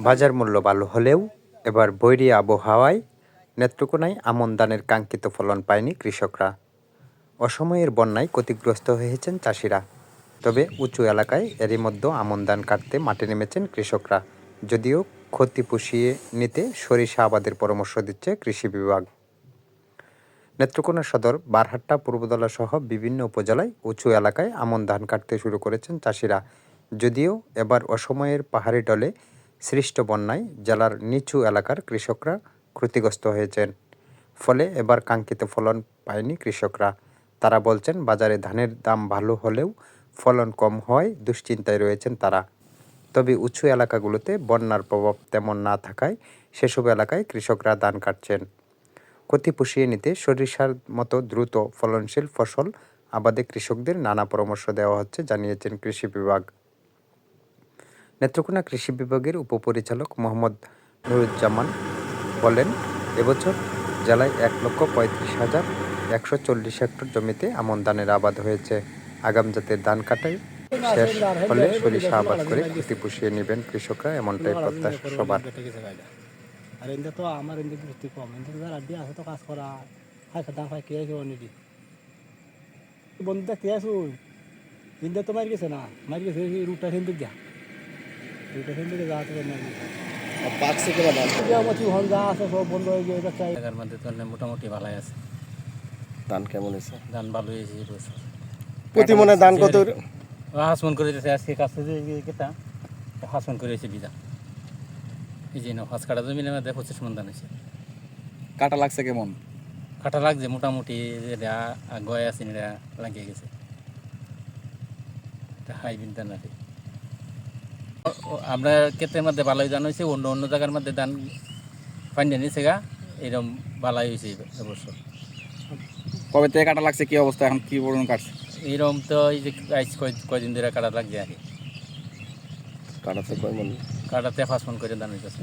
বাজার মূল্য ভালো হলেও এবার বৈরী আবহাওয়ায় নেত্রকোনায় আমন ধানের কাঙ্ক্ষিত ফলন পায়নি কৃষকরা। অসময়ের বন্যায় ক্ষতিগ্রস্ত হয়েছেন চাষিরা। তবে উঁচু এলাকায় এরই মধ্যে আমন ধান কাটতে মাঠে নেমেছেন কৃষকরা। যদিও ক্ষতি পুষিয়ে নিতে সরিষা আবাদের পরামর্শ দিচ্ছে কৃষি বিভাগ। নেত্রকোনা সদর, বারহাট্টা, পূর্বদলা সহ বিভিন্ন উপজেলায় উঁচু এলাকায় আমন ধান কাটতে শুরু করেছেন চাষিরা। যদিও এবার অসময়ের পাহাড়ি ডলে সৃষ্ট বন্যায় জেলার নিচু এলাকার কৃষকরা ক্ষতিগ্রস্ত হয়েছেন। ফলে এবার কাঙ্ক্ষিত ফলন পায়নি কৃষকরা। তারা বলছেন, বাজারে ধানের দাম ভালো হলেও ফলন কম হওয়ায় দুশ্চিন্তায় রয়েছেন তারা। তবে উঁচু এলাকাগুলোতে বন্যার প্রভাব তেমন না থাকায় সেসব এলাকায় কৃষকরা ধান কাটছেন। ক্ষতি পুষিয়ে নিতে সরিষার মতো দ্রুত ফলনশীল ফসল আবাদে কৃষকদের নানা পরামর্শ দেওয়া হচ্ছে, জানিয়েছেন কৃষি বিভাগ। নেত্রকোনা কৃষি বিভাগের উপপরিচালক মোহাম্মদ নুরুজ্জামান বলেন, এবছর জেলায় এক লক্ষ পঁয়ত্রিশ হাজার একশো চল্লিশ হেক্টর জমিতে আমন ধানের আবাদ হয়েছে। আগাম জাতের ধান কাটাই শেষ হলে সরিষা আবাদ করে ক্ষতি পুষিয়ে নেবেন কৃষকরা, এমনটাই প্রত্যাশা সবার। আর আছে কে কেউ নিদি বন্ধু দেখতে আসুন ইন্দে তো মারি গেছে না মারি গেছে রুটটা হিন্দু দিয়া ধান হন যা আছে সব বন্ধ হয়ে গিয়ে এটা চাই জায়গার মধ্যে তো মোটামুটি ভালোই আছে ধান কেমন হয়েছে? ধান ভালো হয়েছে এই বছর। প্রতি মনে ধান কত হাসমন করে দিয়েছে আজকে কাছে যে যে কেটা হাসমন করে দিয়েছে বিধা এই যে না হাঁস কাটা মন ধান হয়েছে। কাটা লাগছে কেমন? কাটা লাগছে মোটামুটি গয় আছে এটা লাগিয়ে গেছে। এটা হাইব্রিড ধান আর আমরা ক্ষেত্রের মধ্যে ভালোই ধান হয়েছে অন্য অন্য জায়গার মধ্যে ধান পানি নিয়েছে গা এরকম ভালোই হয়েছে এবছর। কবে থেকে কাটা লাগছে কি অবস্থা এখন কি বলুন কাটছে? এরকম তো এই যে আজ কয় কয়দিন ধরে কাটা লাগছে আর কি কাটাতে কয় মন? কাটাতে পাঁচ মন করে ধান হইতেছে।